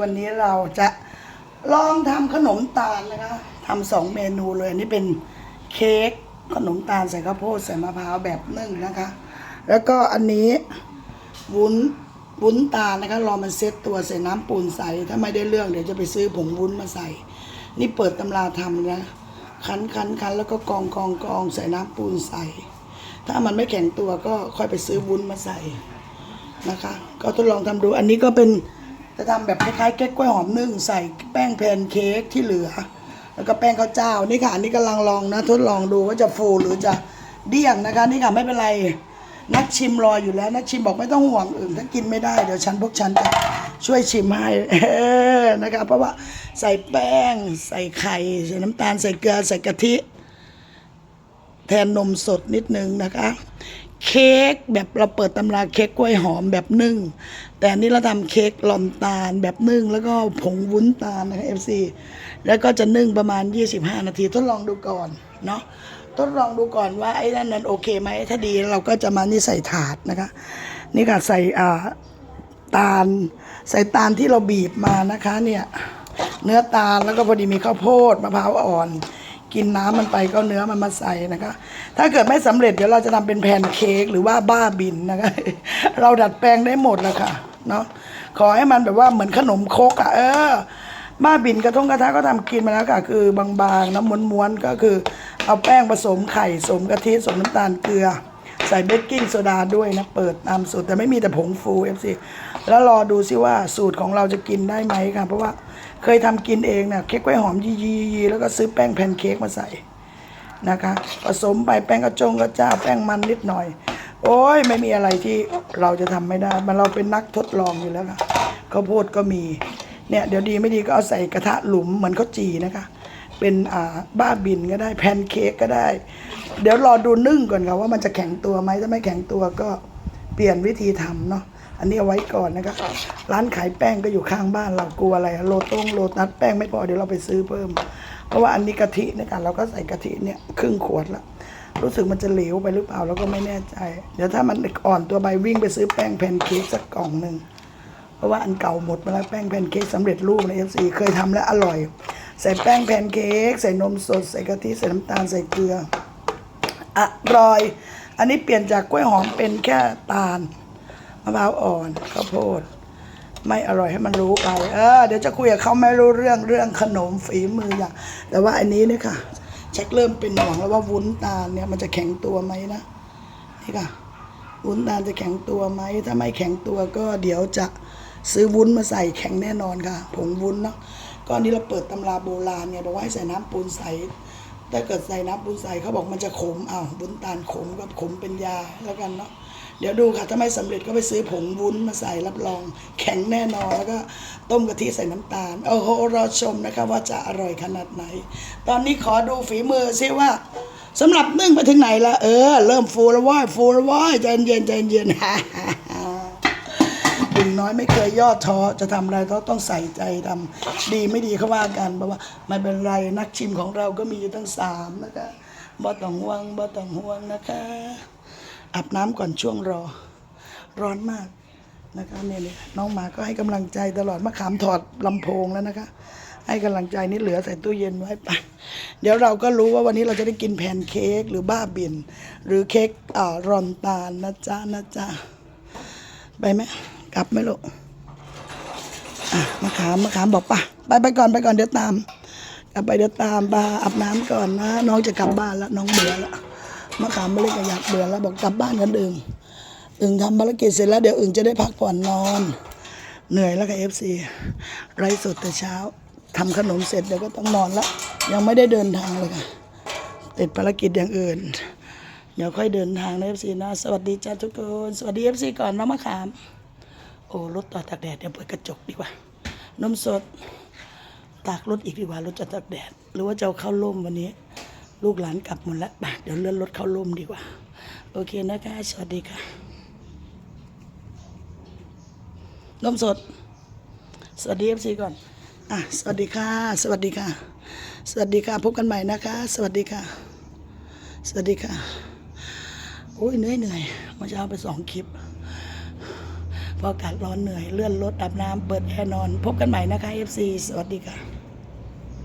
วันนี้เราจะลองทำขนมตาลนะคะทำสองเมนูเลยอันนี้เป็นเค้กขนมตาลใส่ข้าวโพดใส่มะพร้าวแบบนึ่งนะคะ แล้วก็อันนี้วุ้นวุ้นตาลนะคะรอมันเซ็ตตัวใส่น้ำปูนใสถ้าไม่ได้เรื่องเดี๋ยวจะไปซื้อผงวุ้นมาใส่ นี่เปิดตำราทำนะคั้นคั้นคั้นแล้วก็กองกองกองใส่น้ำปูนใส่ ถ้ามันไม่แข็งตัวก็ค่อยไปซื้อวุ้นมาใส่นะคะ ก็ทดลองทำดูอันนี้ก็เป็น จะทำแบบคล้ายๆเค้กกล้วยหอมนึ่งใส่แป้งแพนเค้กที่เหลือ แล้วก็แป้งข้าวเจ้านี่ค่ะอันนี้กำลังลองนะทดลองดูว่าจะฟูหรือจะเดี้ยงนะคะ นี่ค่ะไม่เป็นไรนักชิมรออยู่แล้วนักชิมบอกไม่ต้องห่วงอื่นถ้ากินไม่ได้เดี๋ยวฉันพวกฉันจะช่วยชิมให้นะคะเพราะว่าใส่แป้ง ใส่ไข่ใส่น้ำตาลใส่เกลือใส่กะทิ แทนนมสดนิดนึงนะคะ เค้กแบบเราเปิดตำราเค้กกล้วยหอมแบบนึ่ง แต่อันนี้เราทำเค้กลอนตาลแบบนึ่ง แล้วก็ผงวุ้นตาลนะคะ FC แล้วก็จะนึ่งประมาณ 25 นาทีทดลองดูก่อนเนาะทดลองดูก่อนว่าไอ้นั่นนั้นโอเคไหมถ้าดีเราก็จะมานี่ใส่ถาดนะคะ นี่ค่ะใส่อ่าตาล ใส่ตาลที่เราบีบมานะคะเนี่ยเนื้อตาลแล้วก็พอดีมีข้าวโพดมะพร้าวอ่อน กินน้ำมันไปก็เนื้อมันมาใส่นะคะ ถ้าเกิดไม่สำเร็จเดี๋ยวเราจะทำเป็นแพนเค้กหรือว่าบ้าบินนะคะ เราดัดแปลงได้หมดแล้วค่ะเนาะขอให้มันแบบว่าเหมือนขนมโคกอะ่ะเออ บ้าบินกระทงกระทะก็ทำกินมาแล้วค่ะ คือบางๆน้ำม้วนๆก็คือ เอาแป้งผสมไข่สมกะทิสมน้ำตาลเกลือ ใส่เบกกิ้งโซดาด้วยนะ เปิดตามสูตรแต่ไม่มีแต่ผงฟูเอฟซี แล้วรอดูซิว่าสูตรของเราจะกินได้ไหมค่ะเพราะว่าเคยทำกินเองเนี่ยเค้กกล้วยหอมยียีๆแล้วก็ซื้อแป้งแพนเค้กมาใส่นะคะผสมไปแป้งกระจงกระเจ้าแป้งมันนิดหน่อย โอ้ยไม่มีอะไรที่เราจะทำไม่ได้ มันเราเป็นนักทดลองอยู่แล้วค่ะข้าวโพดก็มีเนี่ยเดี๋ยวดีไม่ดีก็เอาใส่กระทะหลุมเหมือนข้าวจีนะคะ เป็นอ่าบ้าบินก็ได้แพนเค้กก็ได้ เดี๋ยวรอดูนึ่งก่อนค่ะว่ามันจะแข็งตัวไหมถ้าไม่แข็งตัวก็เปลี่ยนวิธีทำเนาะ อันนี้เอาไว้ก่อนนะคะร้านขายแป้งก็อยู่ข้างบ้านเรากลัวอะไรโลตงโลตัสแป้งไม่พอเดี๋ยวเราไปซื้อเพิ่ม เพราะว่าอันนี้กะทินยคะเราก็ใส่กะทิเนี่ยครึ่งขวดละรู้สึกมันจะเหลวไปหรือเปล่าเราก็ไม่แน่ใจ เดี๋ยวถ้ามันอ่อนตัวไปวิ่งไปซื้อแป้งแพนเค้กสักกล่องหนึ่งเพราะว่าอันเก่าหมดไปแล้วแป้งแพนเค้กสำเร็จรูปในเอฟซีเคยทำแล้วอร่อย ใส่แป้งแพนเค้กใส่นมสดใส่กะทิใส่น้ำตาลใส่เกลืออร่อย อันนี้เปลี่ยนจากกล้วยหอมเป็นแค่ตาล มะพร้าวอ่อนข้าวโพด ไม่อร่อยให้มันรู้ไปเออเดี๋ยวจะคุยกับเขาไม่รู้เรื่องเรื่องขนมฝีมืออย่าง แต่ว่าอันนี้เนี่ยค่ะชักเริ่มเป็นห่วงแล้วว่าวุ้นตาลเนี่ยมันจะแข็งตัวไหมนะนี่ค่ะวุ้นตาลจะแข็งตัวไหมถ้าไม่แข็งตัวก็เดี๋ยวจะซื้อวุ้นมาใส่แข็งแน่นอนค่ะ ผงวุ้นเนาะก็อันนี้เราเปิดตำราโบราณเนี่ยบอกว่าให้ใส่น้ำปูนใสถ้าเกิดใส่น้ำปูนใสเขาบอกมันจะขมอ้าววุ้นตาลขมก็ขมเป็นยาแล้วกันเนาะ เดี๋ยวดูค่ะถ้าไม่สำเร็จก็ไปซื้อผงวุ้นมาใส่รับรอง แข็งแน่นอนแล้วก็ต้มกะทิใส่น้ำตาลโอ้โหรอชมนะคะว่าจะอร่อยขนาดไหน ตอนนี้ขอดูฝีมือซิว่าสำหรับนึ่งไปถึงไหนละเออ เริ่มฟูแล้วว้ายฟูแล้วว้ายใจเย็นใจเย็นฮ่าฮ่าฮ่าถึงน้อยไม่เคยย่อท้อจะทำอะไรต้องต้องใส่ใจทำดีไม่ดีเขาว่ากันเพราะว่าไม่เป็นไรนักชิมของเราก็มีอยู่ตั้งสามนะคะบ่ต้องห่วงบ่ต้องห่วงนะคะ อาบน้ำก่อนช่วงรอ ร้อนมากนะคะเนี่ยเลยน้องหมาก็ให้กำลังใจตลอดมะขามถอดลำโพงแล้วนะคะ ให้กำลังใจนี่เหลือใส่ตู้เย็นไว้ไปเดี๋ยวเราก็รู้ว่าวันนี้เราจะได้กินแพนเค้กหรือบ้าบิน หรือเค้กอ่ารอนตาลนะจ๊ะนะจ๊ะไปไหมกลับไหมลูกอะมะขามมะขามบอกป่ะไปไปก่อนไปก่อนเดี๋ยวตามกลับไปเดี๋ยวตามปาอาบน้ำก่อนนะน้องจะกลับบ้านแล้วน้องเบื่อแล้ว มะขามไม่เล็กก็อยากเบื่อแล้วบอกกลับบ้านกันอึงอึงทำภารกิจเสร็จแล้วเดี๋ยวอึงจะได้พักผ่อนนอน เหนื่อยแล้วกับเอฟซีไรสดแต่เช้าทำขนมเสร็จเดี๋ยวก็ต้องนอนแล้วยังไม่ได้เดินทางเลยค่ะติดภารกิจอย่างอื่น เดี๋ยวค่อยเดินทางนะเอฟซีนะสวัสดีจ้าทุกคนสวัสดีเอฟซีก่อนน้องมะขาม โอ้รถต่อตากแดดเดี๋ยวเปิดกระจกดีกว่านมสดตากรถอีกดีกว่ารถจะตากแดด หรือว่าจะเอาเข้าร่มวันนี้ ลูกหลานกลับหมดแล้วเดี๋ยวเลื่อนรถเข้าร่มดีกว่า โอเคนะคะ สวัสดีค่ะนมสด สวัสดีเอฟซีก่อน อะ สวัสดีค่ะ สวัสดีค่ะ สวัสดีค่ะ พบกันใหม่นะคะ สวัสดีค่ะ สวัสดีค่ะ โอ้ยเหนื่อยเหนื่อยเมาเช้าไปสองคลิปพราะอากาศร้อนเหนื่อย เลื่อนรถอาบน้ำเปิดแอร์นอน พบกันใหม่นะคะ FC สวัสดีค่ะ